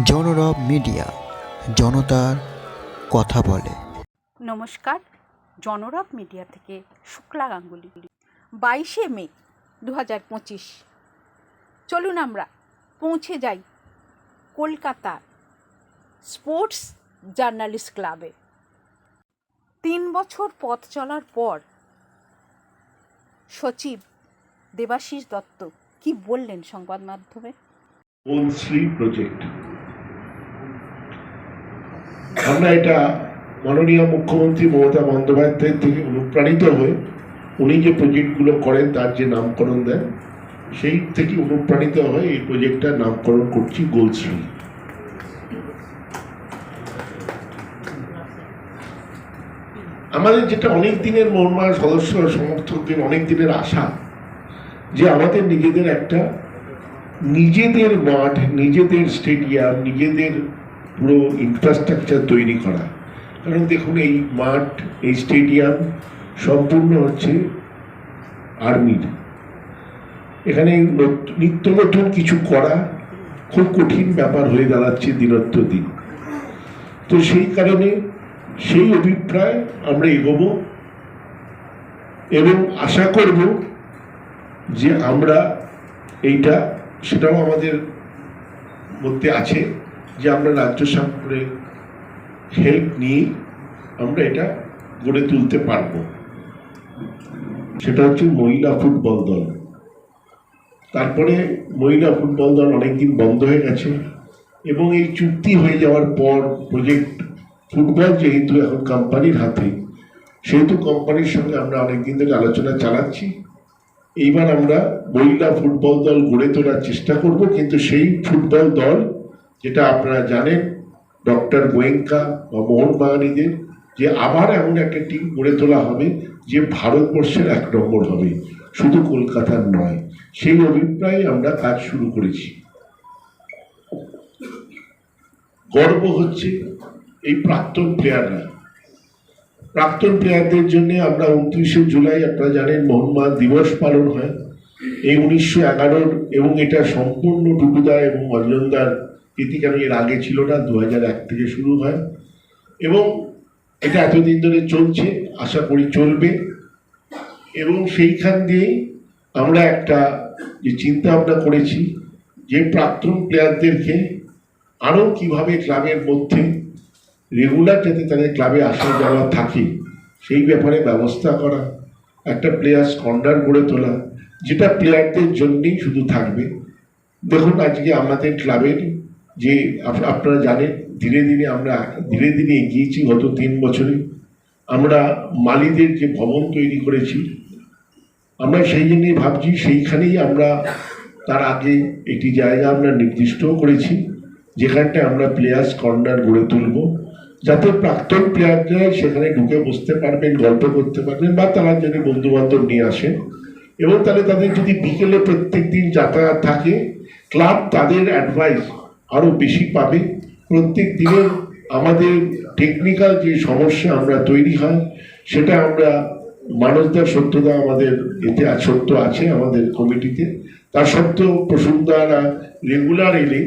জনরব media জনতার কথা বলে। নমস্কার জনরব মিডিয়া থেকে শুক্লা গাঙ্গুলি। বাইশে মে দু হাজার পঁচিশ। চলুন আমরা পৌঁছে যাই কলকাতার স্পোর্টস জার্নালিস্ট ক্লাবে। তিন বছর পথ চলার পর সচিব দেবাশিস দত্ত কি বললেন সংবাদ মাধ্যমে? প্রজেক্ট? আমরা এটা মাননীয় মুখ্যমন্ত্রী মমতা বন্দ্যোপাধ্যায়ের থেকে অনুপ্রাণিত হয়ে উনি যে প্রজেক্টগুলো করেন, তার যে নামকরণ দেন, সেই থেকে অনুপ্রাণিত হয়ে এই প্রজেক্টটার নামকরণ করছি গোলশ্রী আমাদের যেটা অনেক দিনের মোহনবাগান সদস্য সমর্থকদের অনেক দিনের আশা, যে আমাদের নিজেদের একটা, নিজেদের মাঠ, নিজেদের স্টেডিয়াম, নিজেদের পুরো ইনফ্রাস্ট্রাকচার তৈরি করা। কারণ দেখুন, এই মাঠ, এই স্টেডিয়াম সম্পূর্ণ হচ্ছে আর্মির এখানে নত- নিত্য নতুন কিছু করা খুব কঠিন ব্যাপার হয়ে দাঁড়াচ্ছে দিনত্ব দিন। তো সেই কারণে সেই অভিপ্রায় আমরা এগোবো এবং আশা করব যে আমরা এইটা, সেটাও আমাদের মধ্যে আছে। যে আমরা রাজ্য সরকারের হেল্প নিয়ে আমরা এটা গড়ে তুলতে পারব। সেটা হচ্ছে মহিলা ফুটবল দল। তারপরে মহিলা ফুটবল দল অনেকদিন বন্ধ হয়ে গেছে এবং এই চুক্তি হয়ে যাওয়ার পর প্রজেক্ট ফুটবল যেহেতু এখন কোম্পানির হাতে, সেহেতু কোম্পানির সঙ্গে আমরা অনেকদিন ধরে আলোচনা চালাচ্ছি। এইবার আমরা মহিলা ফুটবল দল গড়ে তোলার চেষ্টা করব, কিন্তু সেই ফুটবল দল যেটা আপনারা জানেন, ডক্টর গোয়েঙ্কা বা মোহনবাগানীদের যে আবার এমন একটা টিম গড়ে তোলা হবে, যে ভারতবর্ষের এক নম্বর হবে। শুধু কলকাতার নয়, সেই অভিপ্রায়ে আমরা কাজ শুরু করেছি। গর্ব হচ্ছে এই প্রাক্তন প্লেয়াররা প্রাক্তন প্লেয়ারদের জন্য আমরা উনত্রিশে জুলাই, আপনারা জানেন মোহনবাগান দিবস পালন হয়। এই উনিশশো এগারোর এবং এটা সম্পূর্ণ টুকুদা এবং অঞ্জনদার কীর্তিকারণ এর আগে ছিল না দু এক থেকে শুরু হয়। এবং এটা এতদিন ধরে চলছে, আশা করি চলবে। এবং সেইখান দিয়েই আমরা একটা যে চিন্তা ভাবনা করেছি, যে প্রাক্তন প্লেয়ারদেরকে আরও কীভাবে ক্লাবের মধ্যে রেগুলার যাতে তাদের ক্লাবে আসা যাওয়া থাকে, সেই ব্যাপারে ব্যবস্থা করা, একটা প্লেয়ার্স কর্নার গড়ে তোলা, যেটা প্লেয়ারদের জন্যেই শুধু থাকবে। দেখুন, আজকে আমাদের ক্লাবের যে আপ- আপনারা জানেন, ধীরে ধীরে আমরা, ধীরে ধীরে এগিয়েছি গত তিন বছরে। আমরা মালিদের যে ভবন তৈরি করেছি, আমরা সেই জন্যই ভাবছি সেইখানেই আমরা তার আগে একটি জায়গা আমরা নির্দিষ্টও করেছি যেখানটায় আমরা প্লেয়ার্স কর্নার গড়ে তুলব। যাতে প্রাক্তন প্লেয়াররা সেখানে ঢুকে বসতে পারবেন, গল্প করতে পারবেন, বা তারা যদি বন্ধু বান্ধব নিয়ে আসেন। এবং তাহলে তাদের যদি বিকেলে প্রত্যেক দিন যাতায়াত থাকে, ক্লাব তাদের অ্যাডভাইস আরও বেশি পাবে। প্রত্যেক দিনের আমাদের টেকনিক্যাল যে সমস্যা আমরা তৈরি হয়, সেটা আমরা মানসদার সত্যদা আমাদের এতে সত্য আছে আমাদের কমিটিতে তার সত্ত্বেও প্রসূনদারা রেগুলার এলে,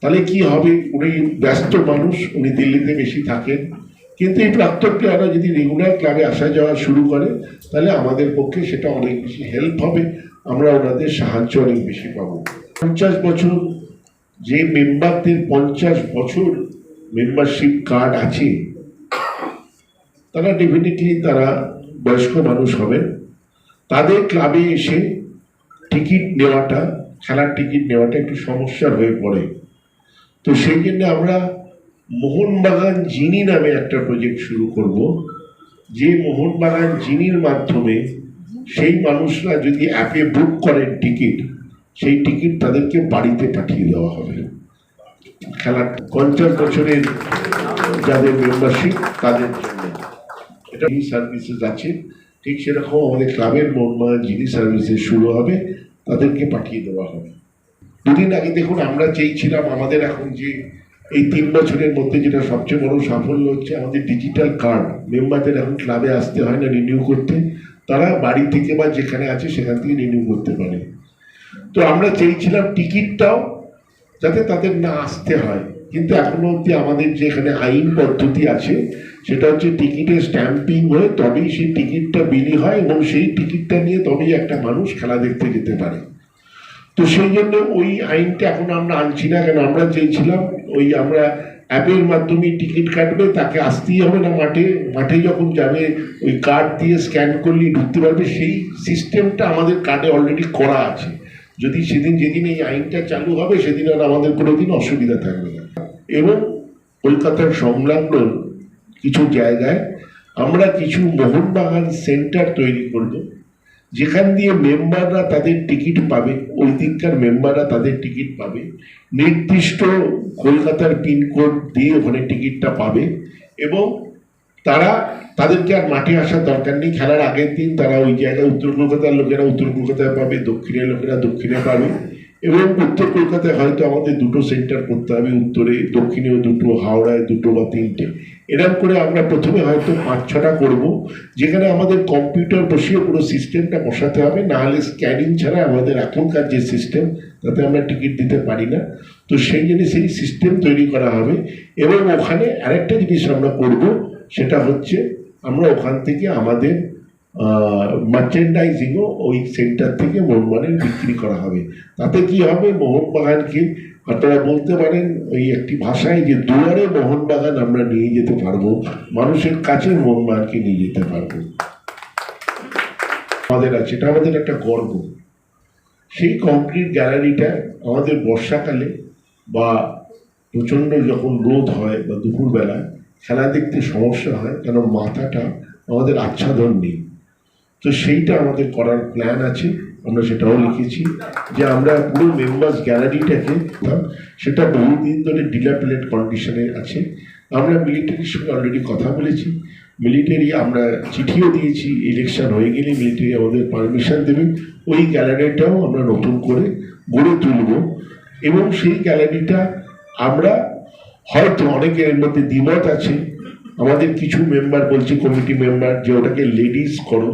তাহলে কি হবে? উনি ব্যস্ত মানুষ, উনি দিল্লিতে বেশি থাকেন। কিন্তু এই প্রাক্তন প্লেয়াররা যদি রেগুলার ক্লাবে আসা যাওয়া শুরু করে, তাহলে আমাদের পক্ষে সেটা অনেক বেশি হেল্প হবে। আমরা ওনাদের সাহায্য অনেক বেশি পাবো। পঞ্চাশ বছর যে মেম্বারদের পঞ্চাশ বছর মেম্বারশিপ কার্ড আছে, তারা ডেফিনেটলি তারা বয়স্ক মানুষ হবেন। তাদের ক্লাবে এসে টিকিট নেওয়াটা, খেলার টিকিট নেওয়াটা একটু সমস্যার হয়ে পড়ে। তো সেই জন্য আমরা মোহনবাগান জিনি নামে একটা প্রজেক্ট শুরু করব। যে মোহনবাগান জিনির মাধ্যমে সেই মানুষরা যদি অ্যাপে বুক করেন টিকিট সেই টিকিট তাদেরকে বাড়িতে পাঠিয়ে দেওয়া হবে। খেলার পঞ্চাশ বছরের যাদের মেম্বারশিপ তাদের জন্য। এটা এই সার্ভিসেস আছে। ঠিক সেরকম আমাদের ক্লাবের মোহনবাগান জিনি সার্ভিসেস শুরু হবে, তাদেরকে পাঠিয়ে দেওয়া হবে। দুদিন আগে দেখুন, আমরা চেয়েছিলাম আমাদের এখন যে এই তিন বছরের মধ্যে যেটা সবচেয়ে বড় সাফল্য হচ্ছে, আমাদের ডিজিটাল কার্ড মেম্বারদের এখন ক্লাবে আসতে হয় না রিনিউ করতে। তারা বাড়ি থেকে বা যেখানে আছে, সেখান থেকে রিনিউ করতে পারে। তো আমরা চেয়েছিলাম টিকিটটাও যাতে তাদের না আসতে হয়। কিন্তু এখনও অবধি আমাদের যেখানে আইন পদ্ধতি আছে, সেটা হচ্ছে টিকিটে স্ট্যাম্পিং হয়ে তবেই সেই টিকিটটা বিলি হয় এবং সেই টিকিটটা নিয়ে তবেই একটা মানুষ খেলা দেখতে যেতে পারে। তো সেই জন্য ওই আইনটা এখন আমরা আনছি না, কেন আমরা চেয়েছিলাম ওই আমরা অ্যাপের মাধ্যমে টিকিট কাটবে, তাকে আসতেই হবে না মাঠে। মাঠে যখন যাবে, ওই কার্ড দিয়ে স্ক্যান করলেই ঢুকতে পারবে। সেই সিস্টেমটা আমাদের কার্ডে অলরেডি করা আছে। যদি সেদিন যেদিন এই আইনটা চালু হবে, সেদিন আর আমাদের কোনোদিন অসুবিধা থাকবে না। এবং কলকাতার সংলগ্ন কিছু জায়গায় আমরা কিছু মোহনবাগান সেন্টার তৈরি করব, যেখান দিয়ে মেম্বাররা তাদের টিকিট পাবে ওই দিককার মেম্বাররা তাদের টিকিট পাবে, নির্দিষ্ট কলকাতার পিনকোড দিয়ে ওখানে টিকিটটা পাবে, এবং তারা তাদেরকে আর মাঠে আসার দরকার নেই। খেলার আগের দিন তারা ওই জায়গায় উত্তর কলকাতার লোকেরা উত্তর কলকাতায় পাবে, দক্ষিণের লোকেরা দক্ষিণে পাবে এবং উত্তর কলকাতায় হয়তো আমাদের দুটো সেন্টার করতে হবে, উত্তরে, দক্ষিণেও দুটো, হাওড়ায় দুটো বা তিনটে। এরকম করে আমরা প্রথমে হয়তো পাঁচ ছটা করব, যেখানে আমাদের কম্পিউটার বসিয়ে পুরো সিস্টেমটা বসাতে হবে না হলে স্ক্যানিং ছাড়া আমাদের এখনকার যে সিস্টেম, তাতে আমরা টিকিট দিতে পারি না। তো সেই জন্য সেই সিস্টেম তৈরি করা হবে এবং ওখানে আরেকটা জিনিস আমরা করব সেটা হচ্ছে আমরা ওখান থেকে আমাদের মার্চেন্ডাইজিংও ওই সেন্টার থেকে মোহনবাগানের বিক্রি করা হবে। তাতে কি হবে? মোহনবাগানকে আপনারা বলতে পারেন, ওই একটি ভাষায় যে দুয়ারে মোহনবাগান আমরা নিয়ে যেতে পারব, মানুষের কাছে মোহনবাগানকে নিয়ে যেতে পারব। আমাদের আছে, এটা আমাদের একটা গর্ব। সেই কংক্রিট গ্যালারিটা আমাদের বর্ষাকালে বা প্রচণ্ড যখন রোদ হয় বা দুপুরবেলা খেলা দেখতে সমস্যা হয়, কেন মাথাটা আমাদের আচ্ছাদন নেই। তো সেইটা আমাদের করার প্ল্যান আছে, আমরা সেটাও লিখেছি যে আমরা পুরো মেম্বার্স গ্যালারিটাকে সেটা বহুদিন ধরে ডিলাপিলেট কন্ডিশনে আছে। আমরা মিলিটারির সঙ্গে অলরেডি কথা বলেছি মিলিটারি আমরা চিঠিও দিয়েছি ইলেকশন হয়ে গেলে মিলিটারি আমাদের পারমিশন দেবে। ওই গ্যালারিটাও আমরা নতুন করে গড়ে তুলব। এবং সেই গ্যালারিটা আমরা হয়তো অনেকের মধ্যে দ্বিমত আছে। আমাদের কিছু মেম্বার বলছে কমিটি মেম্বার যে ওটাকে লেডিস করো।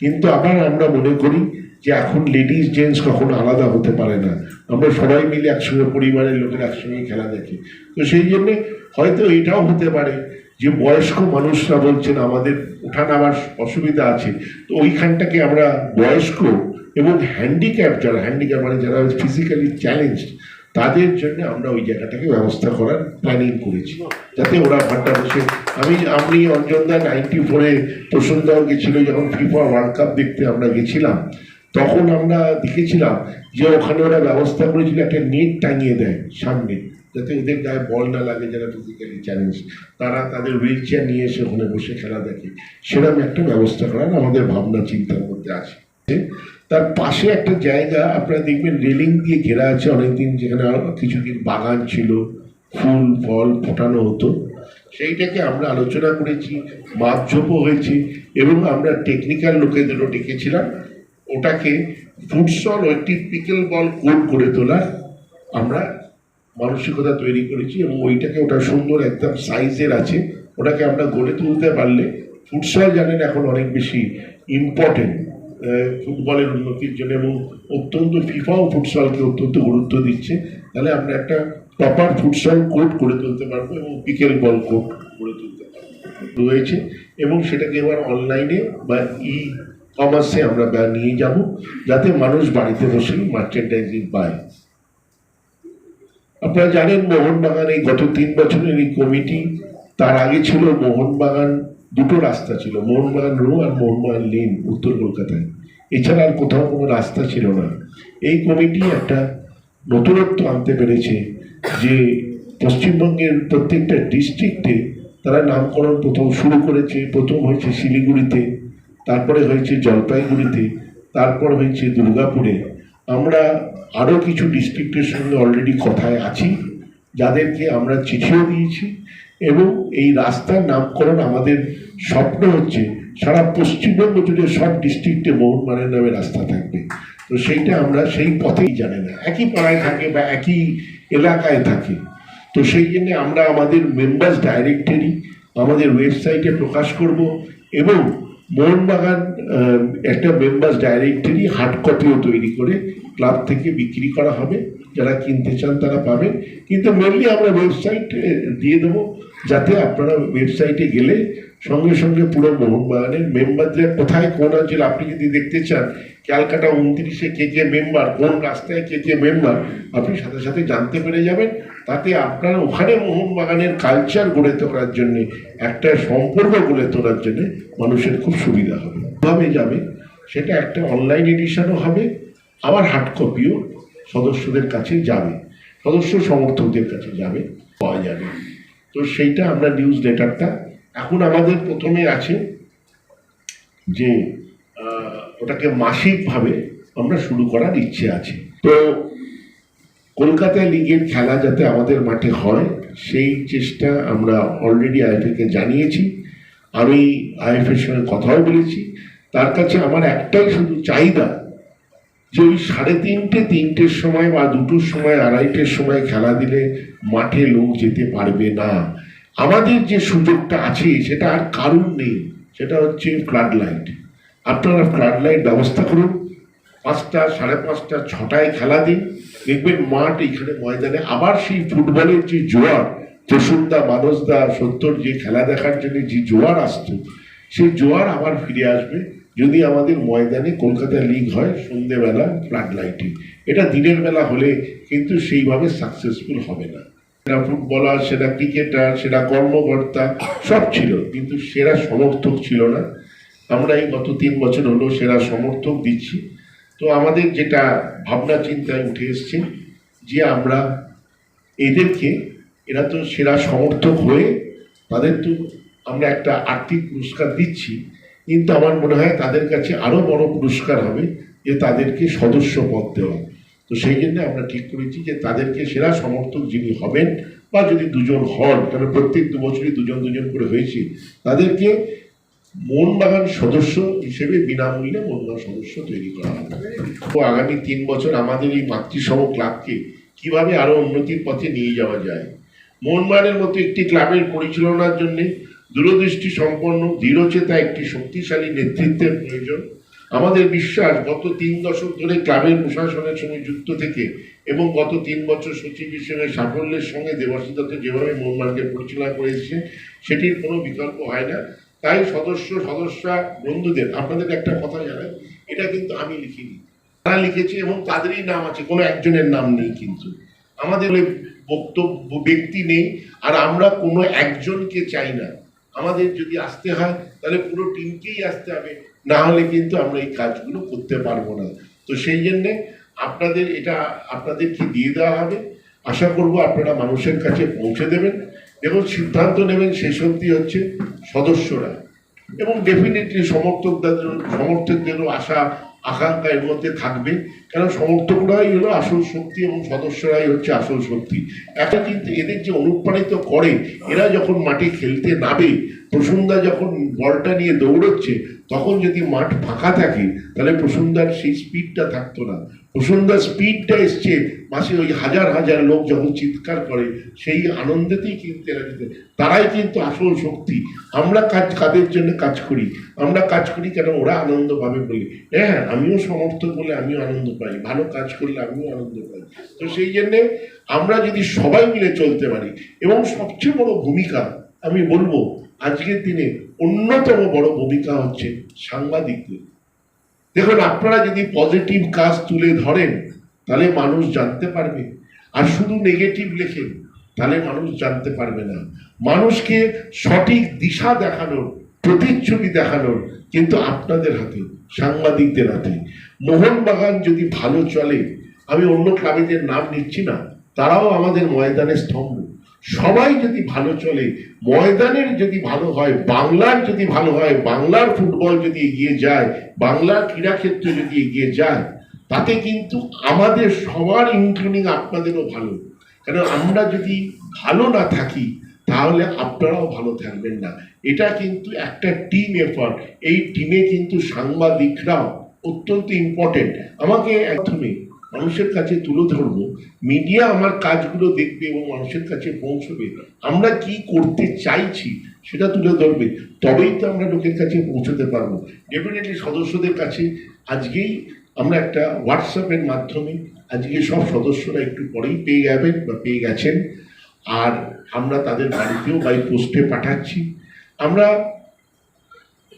কিন্তু আবার আমরা মনে করি যে এখন লেডিস জেন্টস কখনো আলাদা হতে পারে না। আমরা সবাই মিলে একসঙ্গে, পরিবারের লোকের একসঙ্গে খেলা দেখি। তো সেই জন্যে হয়তো এটাও হতে পারে যে বয়স্ক মানুষরা বলছেন, আমাদের ওঠা নামার অসুবিধা আছে। তো ওইখানটাকে আমরা বয়স্ক এবং হ্যান্ডিক্যাপ যারা হ্যান্ডিক্যাপ মানে যারা ফিজিক্যালি চ্যালেঞ্জ তাদের জন্য আমরা ওই জায়গাটাকে ব্যবস্থা করার প্ল্যানিং করেছি। যাতে ওরা ঘণ্টা বসে আমি আমি অঞ্জনদা নাইনটি ফোরে প্রসন্নদাও গেছিল যখন ফিফা ওয়ার্ল্ড কাপ দেখতে আমরা গেছিলাম। তখন আমরা দেখেছিলাম যে ওখানে ওরা ব্যবস্থা করেছিল একটা নেট টাঙিয়ে দেয় সামনে। যাতে ওদের গায়ে বল না লাগে যারা ফিজিক্যালি চ্যালেঞ্জ তারা তাদের হুইল চেয়ার নিয়ে এসে ওখানে বসে খেলা দেখে। সেরকম একটা ব্যবস্থা করার আমাদের ভাবনা, চিন্তার মধ্যে আছে। তার পাশে একটা জায়গা, আপনারা দেখবেন রেলিং দিয়ে ঘেরা আছে অনেকদিন, যেখানে কিছুদিন বাগান ছিল, ফুল, ফল ফোটানো হতো। সেইটাকে আমরা আলোচনা করেছি, মাপঝোপও হয়েছে, এবং আমরা টেকনিক্যাল লোকেদেরও ডেকেছিলাম। ওটাকে ফুটসল ও একটি পিকেল বল কোড করে তোলার আমরা মানসিকতা তৈরি করেছি, এবং ওইটাকে ওটা সুন্দর একদম সাইজের আছে। ওটাকে আমরা গড়ে তুলতে পারলে ফুটসল জানেন এখন অনেক বেশি ইম্পর্টেন্ট ফুটবলের উন্নতির জন্য এবং অত্যন্ত ফিফাও ফুটসলকে অত্যন্ত গুরুত্ব দিচ্ছে। তাহলে আমরা একটা প্রপার ফুটসল কোর্ট করে তুলতে পারব এবং পিকেল বল কোর্ট করে তুলতে পারব। রয়েছে এবং সেটাকে এবার অনলাইনে বা ই কমার্সে আমরা নিয়ে যাব, যাতে মানুষ বাড়িতে বসেই মার্চেন্ডাইজিং পায়। আপনারা জানেন মোহনবাগান এই গত তিন বছরের এই কমিটি তার আগে ছিল মোহনবাগান দুটো রাস্তা ছিল, মোহনবাগান রো আর মোহনবাগান লেন, উত্তর কলকাতায়। এছাড়া আর কোথাও কোনো রাস্তা ছিল না। এই কমিটি একটা নতুনত্ব আনতে পেরেছে যে পশ্চিমবঙ্গের প্রত্যেকটা ডিস্ট্রিক্টে তারা নামকরণ প্রথম শুরু করেছে। প্রথম হয়েছে শিলিগুড়িতে, তারপরে হয়েছে জলপাইগুড়িতে, তারপর হয়েছে দুর্গাপুরে। আমরা আরও কিছু ডিস্ট্রিক্টের সঙ্গে অলরেডি কথায় আছি, যাদেরকে আমরা চিঠিও দিয়েছি। এবং এই রাস্তার নামকরণ আমাদের স্বপ্ন হচ্ছে, সারা পশ্চিমবঙ্গ জুড়ে সব ডিস্ট্রিক্টে মোহনবাগানের নামে রাস্তা থাকবে। তো সেইটা আমরা সেই পথেই জানি না। একই পাড়ায় থাকে বা একই এলাকায় থাকে। তো সেই জন্য আমরা আমাদের মেম্বার্স ডাইরেক্টরি আমাদের ওয়েবসাইটে প্রকাশ করব এবং মোহনবাগান একটা মেম্বার্স ডাইরেক্টরি হার্ড কপিও তৈরি করে ক্লাব থেকে বিক্রি করা হবে। যারা কিনতে চান তারা পাবেন। কিন্তু মেনলি আমরা ওয়েবসাইট দিয়ে দেবো। যাতে আপনারা ওয়েবসাইটে গেলে সঙ্গে সঙ্গে পুরো মোহনবাগানের মেম্বারদের কোথায় কোন অঞ্চল, আপনি যদি দেখতে চান, ক্যালকাটা উনত্রিশে কে কে মেম্বার কোন রাস্তায় কে কে মেম্বার আপনি সাথে সাথে জানতে পেরে যাবেন। তাতে আপনার ওখানে মোহনবাগানের কালচার গড়ে তোলার জন্যে, একটা সম্পর্ক গড়ে তোলার জন্যে মানুষের খুব সুবিধা হবে। ভাবে যাবে? সেটা একটা অনলাইন এডিশনও হবে, আবার হার্ড কপিও সদস্যদের কাছে যাবে। সদস্য সমর্থকদের কাছে যাবে, পাওয়া যাবে। তো সেইটা আমরা নিউজ লেটারটা এখন আমাদের প্রথমে আছে যে ওটাকে মাসিকভাবে আমরা শুরু করার ইচ্ছে আছে। তো কলকাতা লিগের খেলা যাতে আমাদের মাঠে হয়, সেই চেষ্টা আমরা অলরেডি আইএফএকে জানিয়েছি। আমি আইএফের সঙ্গে কথাও বলেছি। তার কাছে আমার একটাই শুধু চাহিদা যে ওই সাড়ে তিনটে, তিনটের সময় বা দুটোর সময়, আড়াইটের সময় খেলা দিলে মাঠে লোক যেতে পারবে না। আমাদের যে সুযোগটা আছে, সেটা আর কারণ নেই। সেটা হচ্ছে ফ্লাড লাইট। আপনারা ফ্লাড লাইট ব্যবস্থা করুন। পাঁচটা, সাড়ে পাঁচটা, ছটায় খেলা দিন। দেখবেন মাঠ এখানে ময়দানে। আবার সেই ফুটবলের যে জোয়ার প্রসুন্দা মানসদা, সত্তর, যে খেলা দেখার জন্য যে জোয়ার আসতো সেই জোয়ার আবার ফিরে আসবে। যদি আমাদের ময়দানে কলকাতা লিগ হয়, সন্ধেবেলা ফ্লাড লাইটে এটা দিনের বেলা হলে কিন্তু সেইভাবে সাকসেসফুল হবে না। সেরা ফুটবলার, সেরা ক্রিকেটার সেরা কর্মকর্তা, সব ছিল, কিন্তু সেরা সমর্থক ছিল না। আমরা এই গত তিন বছর হলো সেরা সমর্থক দিচ্ছি। তো আমাদের যেটা ভাবনা চিন্তায় উঠে এসছে যে আমরা এদেরকে, এরা তো সেরা সমর্থক হয়ে তাদের তো আমরা একটা আর্থিক পুরস্কার দিচ্ছি। কিন্তু আমার মনে হয় তাদের কাছে আরও বড় পুরস্কার হবে যে তাদেরকে সদস্য পদ দেওয়া। তো সেই জন্য আমরা ঠিক করেছি যে তাদেরকে সেরা সমর্থক যিনি হবেন বা যদি দুজন হন, কারণ প্রত্যেক দু বছরই দুজন দুজন করে হয়েছে, তাদেরকে মোহনবাগান সদস্য হিসেবে বিনামূল্যে মোহনবাগান সদস্য তৈরি করা হবে। তো আগামী তিন বছর আমাদের এই মাতৃসম ক্লাবকে কীভাবে আরও উন্নতির পথে নিয়ে যাওয়া যায়? মোহনবাগানের মতো একটি ক্লাবের পরিচালনার জন্য দূরদৃষ্টি সম্পন্ন, দৃঢ়চেতা একটি শক্তিশালী নেতৃত্বের প্রয়োজন। আমাদের বিশ্বাস গত তিন দশক ধরে ক্লাবের প্রশাসনের সঙ্গে যুক্ত থেকে এবং গত তিন বছর সচিব হিসেবে সাফল্যের সঙ্গে দেবাশিস দত্ত যেভাবে মোহনবাগানকে পরিচালনা করেছে সেটির কোনো বিকল্প হয় না। তাই সদস্য, সদস্যা, বন্ধুদের, আপনাদের একটা কথা জানেন এটা কিন্তু আমি লিখিনি। তারা লিখেছে এবং তাদেরই নাম আছে, কোনো একজনের নাম নেই কিন্তু। আমাদের বক্তব্য, ব্যক্তি নেই, আর আমরা কোনো একজনকে চাই না। আমাদের যদি আসতে হয়, তাহলে পুরো টিমকেই আসতে হবে। না হলে কিন্তু আমরা এই কাজগুলো করতে পারব না। তো সেই জন্যে আপনাদের এটা, আপনাদেরকে দিয়ে দেওয়া হবে। আশা করব আপনারা মানুষের কাছে পৌঁছে দেবেন এবং সিদ্ধান্ত নেবেন শেষ অবধি হচ্ছে সদস্যরা। এবং ডেফিনেটলি সমর্থকদের, সমর্থকদেরও আশা আকাঙ্ক্ষা এর মধ্যে থাকবে। কারণ সমর্থকরাই হলো আসল শক্তি এবং সদস্যরাই হচ্ছে আসল শক্তি। একটা কিন্তু এদের যে অনুপ্রাণিত করে, এরা যখন মাঠে খেলতে নামে প্রসুন্দা যখন বলটা নিয়ে দৌড়চ্ছে তখন যদি মাঠ ফাঁকা থাকে, তাহলে প্রসুন্দার সেই স্পিডটা থাকতো না। প্রসুন্দার স্পিডটা এসছে, মাসে ওই হাজার হাজার লোক যখন চিৎকার করে, সেই আনন্দেতেই কিন্তু এরা দিতে তারাই কিন্তু আসল শক্তি। আমরা কাজ, কাদের জন্য কাজ করি? আমরা কাজ করি কেন ওরা আনন্দ পাবে বলে। হ্যাঁ আমিও সমর্থক বলে আমিও আনন্দ পাই। ভালো কাজ করলে আমিও আনন্দ পাই। তো সেই জন্যে আমরা যদি সবাই মিলে চলতে পারি, এবং সবচেয়ে বড় ভূমিকা আমি বলব, আজকের দিনে অন্যতম বড় ভূমিকা হচ্ছে সাংবাদিকদের। দেখুন, আপনারা যদি পজিটিভ কাজ তুলে ধরেন, তাহলে মানুষ জানতে পারবে। আর শুধু নেগেটিভ লেখেন তাহলে মানুষ জানতে পারবে না। মানুষকে সঠিক দিশা দেখানোর, প্রতিচ্ছবি দেখানোর কিন্তু আপনাদের হাতে, সাংবাদিকদের হাতে। মোহনবাগান যদি ভালো চলে, আমি অন্য ক্লাবেদের নাম নিচ্ছি না, তারাও আমাদের ময়দানে স্তম্ভ। সবাই যদি ভালো চলে, ময়দানের যদি ভালো হয়, বাংলার যদি ভালো হয়, বাংলার ফুটবল যদি এগিয়ে যায়, বাংলার ক্রীড়াক্ষেত্র যদি এগিয়ে যায়, তাতে কিন্তু আমাদের সবার ইনক্লুডিং আপনাদেরও ভালো। কারণ আমরা যদি ভালো না থাকি, তাহলে আপনারাও ভালো থাকবেন না। এটা কিন্তু একটা টিম এফার্ট এই টিমে কিন্তু সাংবাদিকরাও অত্যন্ত ইম্পর্টেন্ট আমাকে প্রথমে মানুষের কাছে তুলে ধরবো মিডিয়া আমার কাজগুলো দেখবে এবং মানুষের কাছে পৌঁছবে। আমরা কি করতে চাইছি সেটা তুলে ধরবে, তবেই তো আমরা লোকের কাছে পৌঁছতে পারব। ডেফিনেটলি সদস্যদের কাছে আজকেই আমরা একটা হোয়াটসঅ্যাপের মাধ্যমে, আজকে সব সদস্যরা একটু পরেই পেয়ে যাবেন বা পেয়ে গেছেন। আর আমরা তাদের বাড়িতেও বাই পোস্টে পাঠাচ্ছি। আমরা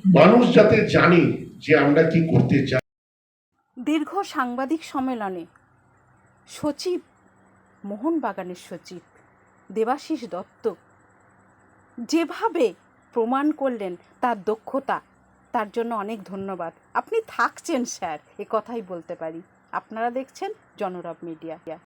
মানুষ যাতে জানে যে আমরা কি করতে চাই দীর্ঘ সাংবাদিক সম্মেলনে সচিব মোহনবাগানের সচিব দেবাশিস দত্ত যেভাবে প্রমাণ করলেন তার দক্ষতা, তার জন্য অনেক ধন্যবাদ। আপনি থাকছেন, স্যার, এ কথাই বলতে পারি। আপনারা দেখছেন জনরব মিডিয়া।